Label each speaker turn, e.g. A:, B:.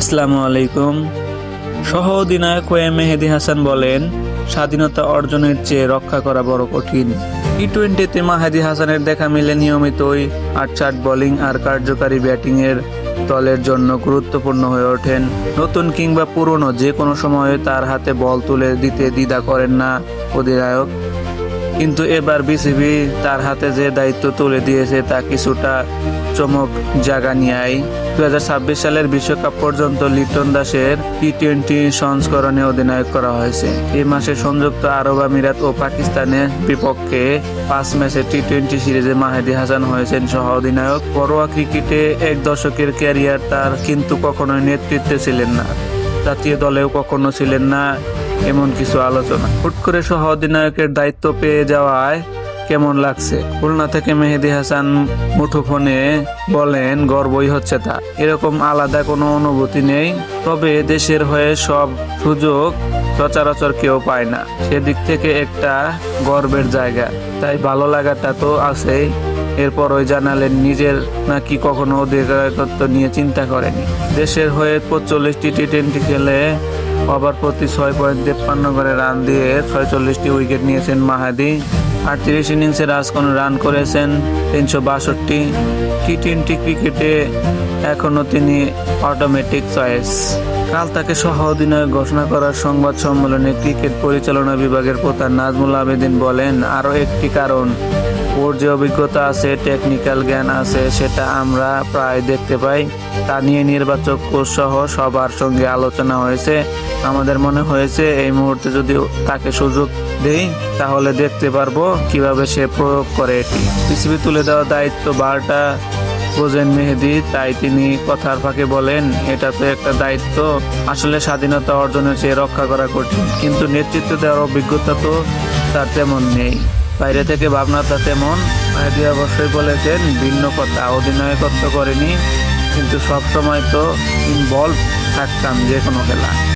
A: আসসালামু আলাইকুম। সহ অধিনায়ক ওয়ে মেহেদি হাসান বলেন, স্বাধীনতা অর্জনের চেয়ে রক্ষা করা বড় কঠিন। টি টোয়েন্টিতে মাহেদি হাসানের দেখা মিলে নিয়মিতই আটচাট বোলিং আর কার্যকারী ব্যাটিংয়ের দলের জন্য গুরুত্বপূর্ণ হয়ে ওঠেন। নতুন কিংবা পুরনো যে কোনো সময়ে তার হাতে বল তুলে দিতে দ্বিধা করেন না অধিনায়ক। কিন্তু এবার বিসিবি তার হাতে যে দায়িত্ব তুলে দিয়েছে তা কিছুটা চমক জাগা নিয়াই দু হাজার ছাব্বিশ সালের বিশ্বকাপ পর্যন্ত লিটন দাসের টি টোয়েন্টি সংস্করণে অধিনায়ক করা হয়েছে। এই মাসে সংযুক্ত আরব আমিরাত ও পাকিস্তানের বিপক্ষে পাঁচ ম্যাচে টি টোয়েন্টি সিরিজে মাহেদি হাসান হয়েছেন সহ অধিনায়ক ঘরোয়া ক্রিকেটে এক দশকের ক্যারিয়ার তার কিন্তু কখনোই নেতৃত্বে ছিলেন না। জাতীয় দলেও কখনো ছিলেন না, এমন কিছু আলোচনা। হুট করে সহ অধিনায়কের দায়িত্ব পেয়ে যাওয়ায় কেমন লাগছে? খুলনা থেকে মেহেদি হাসান মুঠোফোনে বলেন, গর্বই হচ্ছে তা। এরকম আলাদা কোনো অনুভূতি নেই, তবে দেশের হয়ে সব সুযোগ সচরাচর কেউ পায় না। সেদিক থেকে একটা গর্বের জায়গা। তাই ভালো লাগাটা তো আছেই। এরপর ওই জানালেন, নিজের নাকি কখনো অধিকারত্ব নিয়ে চিন্তা করেনি। দেশের হয়ে পঁচল্লিশটি টি টোয়েন্টি খেলে ওভার প্রতি ছয় পয়েন্ট তেপ্পান্ন করে রান দিয়ে ছয়চল্লিশটি উইকেট নিয়েছেন মাহাদি। আটত্রিশ ইনিংসে রাজকোন রান করেছেন তিনশো বাষট্টি টি টোয়েন্টি ক্রিকেটে এখনও তিনি অটোমেটিক চয়েস কাল তাকে সহ অধিনায়ক ঘোষণা করার সংবাদ সম্মেলনে ক্রিকেট পরিচালনা বিভাগের প্রধান নাজমুল আবেদিন বলেন, আরও একটি কারণ। ওর যে অভিজ্ঞতা আছে, টেকনিক্যাল জ্ঞান আছে, সেটা আমরা প্রায় দেখতে পাই। তা নিয়ে নির্বাচক কোচ সহ সবার সঙ্গে আলোচনা হয়েছে। আমাদের মনে হয়েছে, এই মুহূর্তে যদি তাকে সুযোগ দেই, তাহলে দেখতে পারব কীভাবে সে প্রয়োগ করে এটি। পৃথিবী তুলে দেওয়া দায়িত্ব বারটা বোঝেন মেহেদি, তাই তিনি কথার ফাঁকে বলেন, এটা তো একটা দায়িত্ব। আসলে স্বাধীনতা অর্জনের চেয়ে রক্ষা করা কঠিন। কিন্তু নেতৃত্ব দেওয়ার অভিজ্ঞতা তো তার তেমন নেই। বাইরে থেকে ভাবনাটা তেমন। মেহেদি অবশ্যই বলেছেন, ভিন্ন কথা। অধিনায়কত্ব করেনি, কিন্তু সবসময় তো ইনভলভ থাকতাম যে কোনো খেলা।